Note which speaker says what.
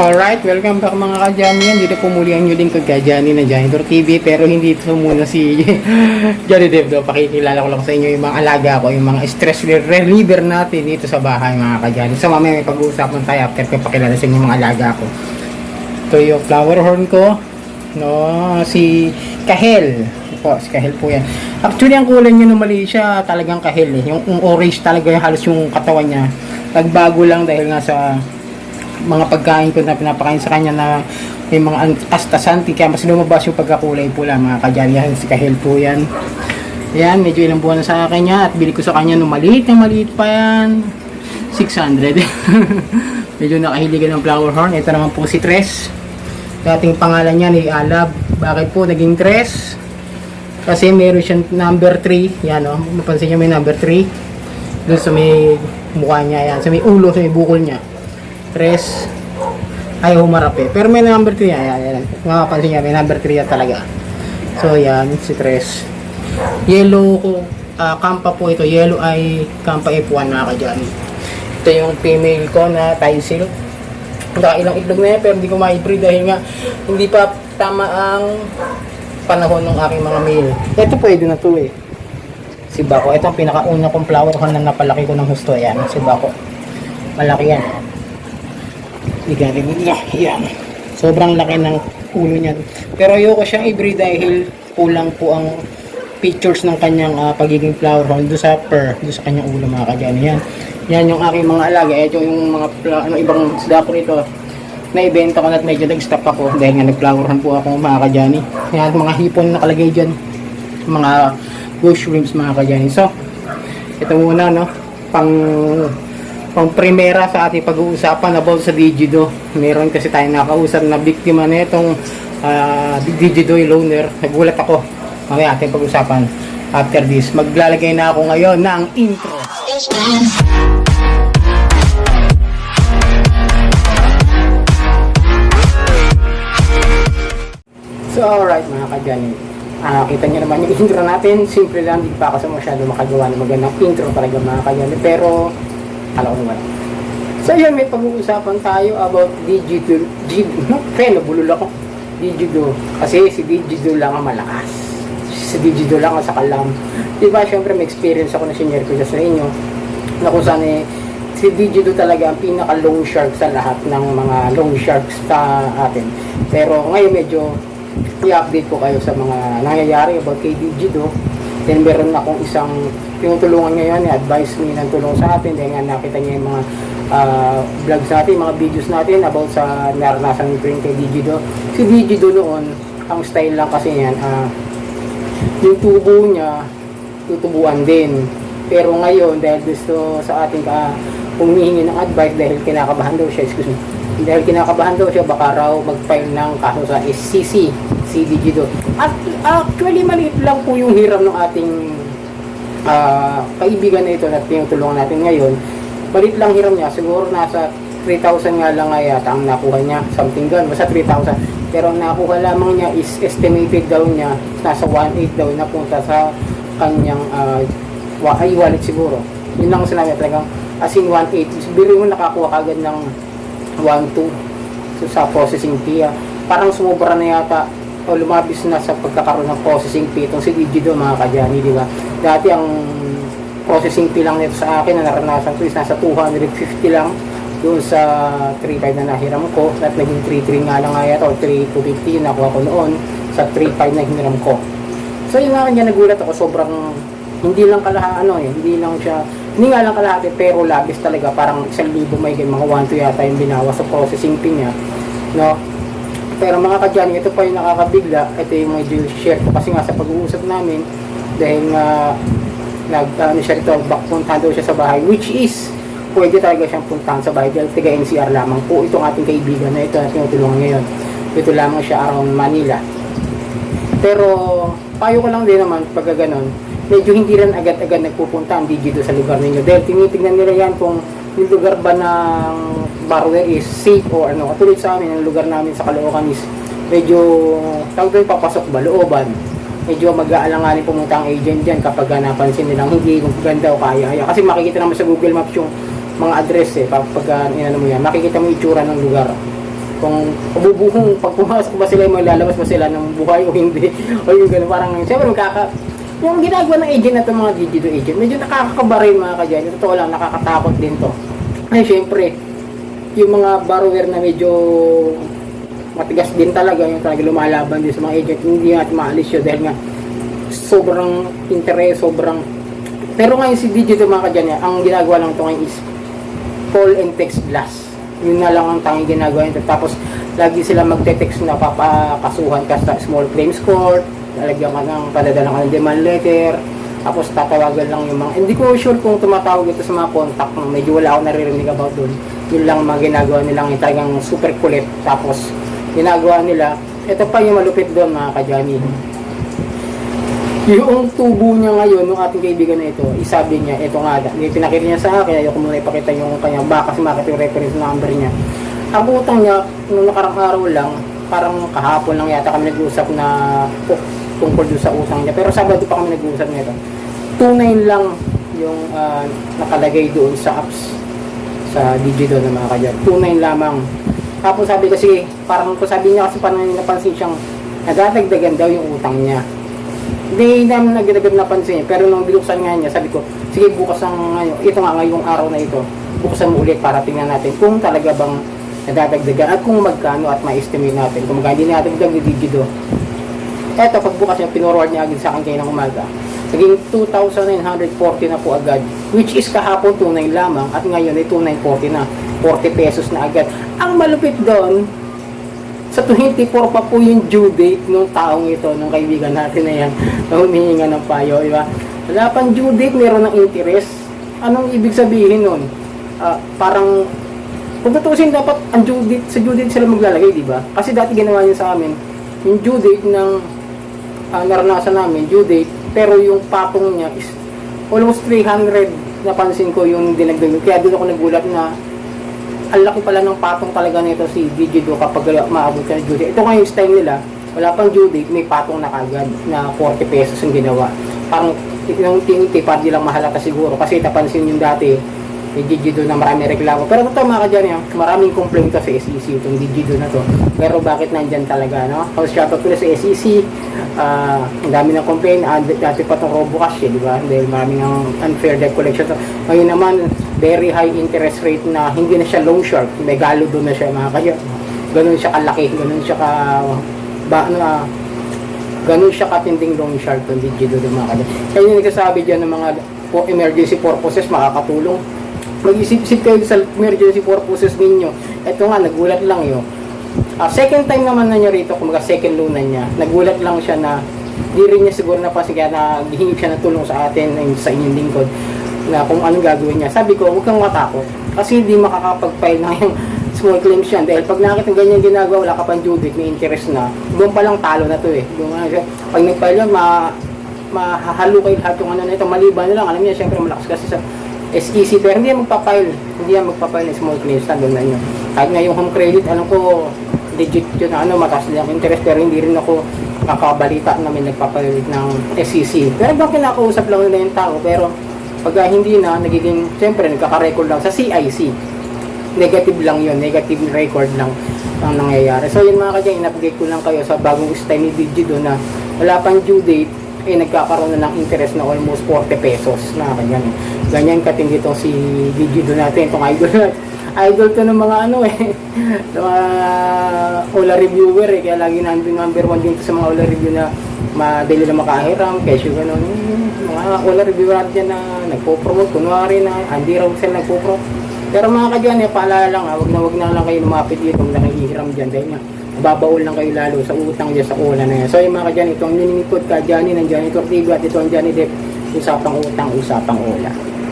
Speaker 1: Alright, welcome back mga kadyani yan. Dito po muli ang inyong lingkod kadyani na Janitor TV. Pero hindi ito muna si Johnny Dev. Do. Pakikilala ko lang sa inyo yung mga alaga ko, yung mga stress reliever natin dito sa bahay mga kadyani. So mamaya may pag-uusapan tayo after ko pakilala sa inyo yung mga alaga ko. Ito yung flower horn ko. No, si Kahel. Po, si Kahel po yan. Actually, ang kulay niya nung mali siya talagang Kahel eh. Yung, yung orange talaga yung halos yung katawan niya. Nagbago lang dahil nga sa mga pagkain ko na pinapakain sa kanya na may mga an- astasanti kaya mas lumabas yung pagkakulay pula mga kadyalihan si Kahel po yan. Yan medyo ilang buwan na sa akin niya at bili ko sa kanya nung maliit na maliit pa yan. 600 medyo nakahiligan ng flower horn. Ito naman po si Tres. Dating pangalan niya ni Alab. Bakit po naging Tres? Kasi meron siyang number 3 yan o mapansin niyo may number 3 doon sa may mukha niya yan. Sa may ulo sa may bukol niya Tres. Ay, humarap eh. Pero may number 3 yan. Yan, yan. Makapansin niya, may number 3 yan talaga. So, yan. Si Tres. Yellow ko. ah, kampa po ito. Yellow ay kampa F1 mga kadyan. Ito yung female ko na Tysil. ilang itlog na yan, pero hindi ko ma-breed dahil nga hindi pa tama ang panahon ng aking mga male. Ito pwede na to eh. Si Bako. Ito ang pinakauna kong flower horn na napalaki ko ng gusto. Yan, si Bako. Malaki yan. Igaling niya. Yan. Sobrang laki ng ulo niya. Pero ayoko siyang i-breed dahil kulang po ang pictures ng kanyang ah, pagiging flower horn do sa per, do sa kanyang ulo mga kadyani. Yan. Yan yung aking mga alaga. Ito yung mga ano, ibang isda ko rito na ibenta ko na at medyo nag-stop ako dahil nga nag-flower po ako mga kadyani. Yan, mga hipon na nakalagay dyan. Mga ghost shrimps mga kadyani. So, ito muna no, pang pang primera sa ating pag-uusapan about sa Digido. Meron kasi tayong nakausap na biktima na itong uh, Digido loaner. Nagulat ako. Mamaya ating pag-usapan after this. Maglalagay na ako ngayon ng intro. So alright mga kadyani. Ah, kita niyo naman yung intro natin. Simple lang, hindi pa ako masyado makagawa ng magandang intro talaga mga kadyani. Pero, alam ko naman. So yun, may pag-uusapan tayo about Digido. Digido, kaya nabulol ako. Digido. Kasi si Digido lang ang malakas. Si Digido lang ang sakalam. Diba, syempre may experience ako na sinare ko sa inyo. Na kung saan eh, si Digido talaga ang pinaka long shark sa lahat ng mga long sharks sa atin. Pero ngayon medyo i-update ko kayo sa mga nangyayari about kay Digido. Then meron akong isang tinutulungan ngayon, i-advise me ng tulong sa atin. Dahil nga nakita niya yung mga ah, vlogs natin, mga videos natin about sa naranasan ni Pring kay Digido. Si Digido noon, ang style lang kasi yan, ah, yung tubo niya, tutubuan din. Pero ngayon, dahil gusto sa ating ka, humihingi ng advice dahil kinakabahan daw siya, excuse me, dahil kinakabahan daw siya, baka raw mag-file ng kaso sa SCC, CDG do. At actually, maliit lang po yung hiram ng ating ah, kaibigan na ito na tinutulungan natin ngayon. Maliit lang hiram niya, siguro nasa 3,000 nga lang nga yata ang nakuha niya, something ganun, basta 3,000. Pero ang nakuha lamang niya is estimated daw niya, nasa 1.8 daw napunta sa kanyang uh, ay wallet siguro. Yun lang ang sinabi talagang as in 1.8. Biro mo nakakuha kagad ng 1.2 so, sa processing fee. ah. Parang sumobra na yata o lumabis na sa pagkakaroon ng processing fee itong si Digido mga kadyani, di ba? Dati ang processing fee lang nito sa akin na naranasan ko is nasa 250 lang doon sa 3.5 na nahiram ko. At naging 3.3 nga lang nga yata o 3.250 yung nakuha ko noon sa 3.5 na hiniram ko. So yun nga kanya nagulat ako sobrang hindi lang kalaha ano eh hindi lang siya hindi nga lang kalahati pero labis talaga. Parang isang libo may mga 1 to yata yung binawa sa processing fee niya no pero mga kadyani, ito pa yung nakakabigla. Ito yung medyo share ko kasi nga sa pag-uusap namin dahil nga nag ano siya rito, bakpuntahan daw siya sa bahay which is pwede talaga siyang puntahan sa bahay dahil taga NCR lamang po itong ating kaibigan na ito na tinutulungan ngayon. Ito lamang siya around Manila. Pero payo ko lang din naman pag ganon, medyo hindi rin agad-agad nagpupunta ang Digido sa lugar ninyo dahil tinitingnan nila yan kung yung lugar ba ng barware is safe o ano. Katulad sa amin, ang lugar namin sa Caloocan is medyo tawag doon papasok ba, looban. Medyo mag-aalanganin pumunta ang agent dyan kapag napansin nilang hindi ganda o kaya. kaya. Kasi makikita naman sa Google Maps yung mga address eh, kapag uh, inano mo yan, makikita mo itsura ng lugar. kung bubuhong pag pumasok ba sila, malalabas ba sila ng buhay o hindi. o yung gano'n, parang, siyempre magkaka, yung ginagawa ng agent na to mga digital agent, medyo nakakakaba rin mga kadyan. Totoo lang, nakakatakot din to. Ay, siyempre, yung mga borrower na medyo matigas din talaga, yung talaga lumalaban din sa mga agent, hindi natin maalis yun dahil nga sobrang interest, sobrang pero ngayon si Digito mga kadyan, ang ginagawa lang ito ngayon is call and text blast. Yun na lang ang tanging ginagawa nito. Tapos, lagi sila magte-text na papakasuhan ka sa small claims court, lalagyan ka ng, padadala ka ng demand letter, tapos tatawagan lang yung mga, hindi ko sure kung tumatawag ito sa mga contact, medyo wala ako naririnig about doon. Yun lang ang mga ginagawa nilang yung talagang super kulit. Tapos, ginagawa nila, ito pa yung malupit doon mga kajani. Yung tubo niya ngayon, nung ating kaibigan na ito, isabi niya, ito nga, yung pinakita niya sa akin, ayoko muna ipakita yung kanya, baka kasi makita yung reference number niya. Ang utang niya, nung nakarang araw lang, parang kahapon lang yata kami nag-usap na oh, tungkol doon sa utang niya. Pero Sabado pa kami nag-usap nito. 2.9 lang yung ah, nakalagay doon sa apps sa Digito na mga kanya. 2.9 lamang. Tapos sabi kasi, parang kung sabi niya kasi parang napansin siyang nagdadagdagan daw yung utang niya. Hindi namin nagdagdag napansin niya. Pero nung binuksan nga niya, sabi ko, sige bukas ang ngayon, ito nga ngayong araw na ito, buksan mo ulit para tingnan natin kung talaga bang nadadagdagan at kung magkano at ma-estimate natin. Kung magkano hindi nadagdag ni Digido. Eto, pagbukas niya, pinorward niya agad sa akin kayo ng umaga. Naging 2,940 na po agad. Which is kahapon 2,9 lamang at ngayon ay 2,940 na. 40 pesos na agad. Ang malupit doon, sa 24 pa po yung due date nung taong ito, nung kaibigan natin na yan, na humihinga ng payo, di ba? Wala pang due date, meron ng interest. Anong ibig sabihin nun? Ah, parang, kung tutusin dapat ang due date, sa due date sila maglalagay, di ba? Kasi dati ginawa niya sa amin, yung due date ng ah, naranasan namin, due date, pero yung patong niya is almost 300 napansin ko yung dinagdag. Kaya doon ako nagulat na ang laki pala ng patong talaga nito si Digido kapag maabot ka ng due date. Ito nga yung style nila, wala pang due date, may patong na kagad na 40 pesos yung ginawa. Parang yung tiniti, parang di lang mahalata siguro kasi napansin yung dati may Digido na marami reklamo. Pero totoo mga kadyan yan, maraming complaint sa SEC itong Digido na to. Pero bakit nandyan talaga, no? So, shoutout ko na sa SEC, ah, ang dami ng complaint, ah, dati pa itong RoboCash, eh, di ba? Dahil maraming unfair debt collection. to. Ngayon naman, very high interest rate na hindi na siya loan shark, may galo doon na siya mga kadyan. Ganun siya kalaki, ganun siya ka, ba, ano, ah, ganun siya katinding loan shark kung Digido ng mga kadyan. Kaya yung nagsasabi dyan ng mga po emergency purposes makakatulong mag-isip-isip kayo sa emergency purposes ninyo. Ito nga, nagulat lang yun. Ah, second time naman na niya rito, kumaga second loan na niya, nagulat lang siya na di rin niya siguro napansin kaya na hihingi siya ng tulong sa atin, sa inyong lingkod, na kung anong gagawin niya. Sabi ko, huwag kang matakot. Kasi hindi makakapag-file na yung small claims yan. Dahil pag nakita ng ganyan ginagawa, wala ka pang date, may interest na, doon pa lang talo na to eh. Doon, siya. pag nag-file yun, ma mahahalo kayo lahat yung ano na ito, maliban na lang. Alam niya, syempre malakas kasi sa SEC, pero hindi yan magpa-file. Hindi yan magpa-file ng small claims. Tandaan na nyo. Kahit nga yung home credit, alam ko, legit yun ano, mataas din ang interest, pero hindi rin ako nakabalita na may nagpapayulit ng SEC. Pero bang kinakausap lang nila yung tao, pero pag hindi na, nagiging, siyempre, nagkaka-record lang sa CIC. Negative lang yun, negative record lang ang nangyayari. So yun mga kanya, in-update ko lang kayo sa bagong style ni Digido na wala pang due date, eh nagkakaroon na ng interest na almost 40 pesos na ganyan. Ganyan katindi itong si Digido natin, itong idol natin idol to ng mga ano eh ng mga Ola reviewer eh. Kaya lagi nandun number one din to sa mga Ola review na madali na makahiram kesyo ganun. Eh, mga Ola reviewer natin na nagpo-promote. Kunwari na Andy Rosel nagpo-promote. Pero mga kadyan eh paalala lang ha wag na wag na lang kayo lumapit dito wag na kayo ihiram dyan. Dahil nga babaol lang kayo lalo sa utang dyan sa Ola na yan. So yung mga kadyan itong ninipod ka Johnny ng Johnny Tortigo at ito ang Johnny Depp usapang utang usapang Ola